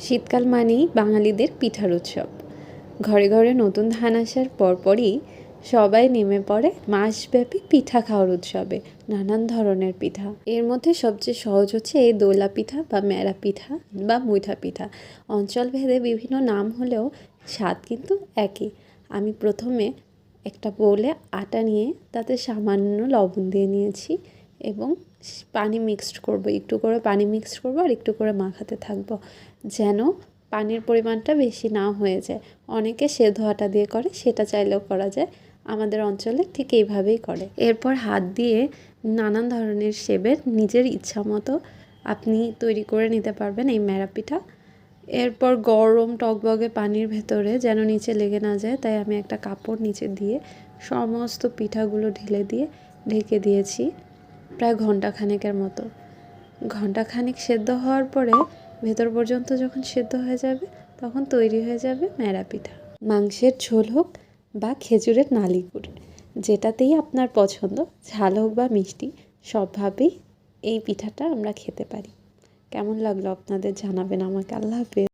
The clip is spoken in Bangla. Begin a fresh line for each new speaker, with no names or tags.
শীতকাল মানেই বাঙালিদের পিঠার উৎসব। ঘরে ঘরে নতুন ধান আসার পরপরই সবাই নেমে পড়ে মাসব্যাপী পিঠা খাওয়ার উৎসবে নানান ধরনের পিঠা। এর মধ্যে সবচেয়ে সহজ হচ্ছে এই দোলা পিঠা বা ম্যাড়া পিঠা বা মুইঠা পিঠা। অঞ্চল ভেদে বিভিন্ন নাম হলেও স্বাদ কিন্তু একই। আমি প্রথমে একটা বোলে আটা নিয়ে তাতে সামান্য লবণ দিয়ে নিয়েছি। এবং পানি মিক্সড করব। একটু করে পানি মিক্সড করব আর একটু করে মাখাতে থাকব যেন পানির পরিমাণটা বেশি না হয়ে যায়। অনেকে সেদ্ধ আটা দিয়ে করে, সেটা চাইলেও করা যায়। আমাদের অঞ্চলে ঠিক এইভাবেই করে। এরপর হাত দিয়ে নানান ধরনের শেপের নিজের ইচ্ছা মতো আপনি তৈরি করে নিতে পারবেন এই ম্যাড়া পিঠা এরপর গরম টকবগে পানির ভেতরে যেন নিচে লেগে না যায়, তাই আমি একটা কাপড় নিচে দিয়ে সমস্ত পিঠাগুলো ঢেলে দিয়ে, ঢেকে দিয়েছি। প্রায় ঘণ্টা খানেকের মতো। ঘণ্টা খানেক সেদ্ধ হওয়ার পরে ভেতর পর্যন্ত যখন সেদ্ধ হয়ে যাবে, তখন তৈরি হয়ে যাবে ম্যাড়া পিঠা। মাংসের ঝোল হোক বা খেজুরের নালি গুড় যেটাতেই আপনার পছন্দ, ঝাল হোক বা মিষ্টি, সবভাবেই এই পিঠাটা আমরা খেতে পারি। কেমন লাগল আপনাদের জানাবেন আমাকে? আল্লাহ হাফেজ।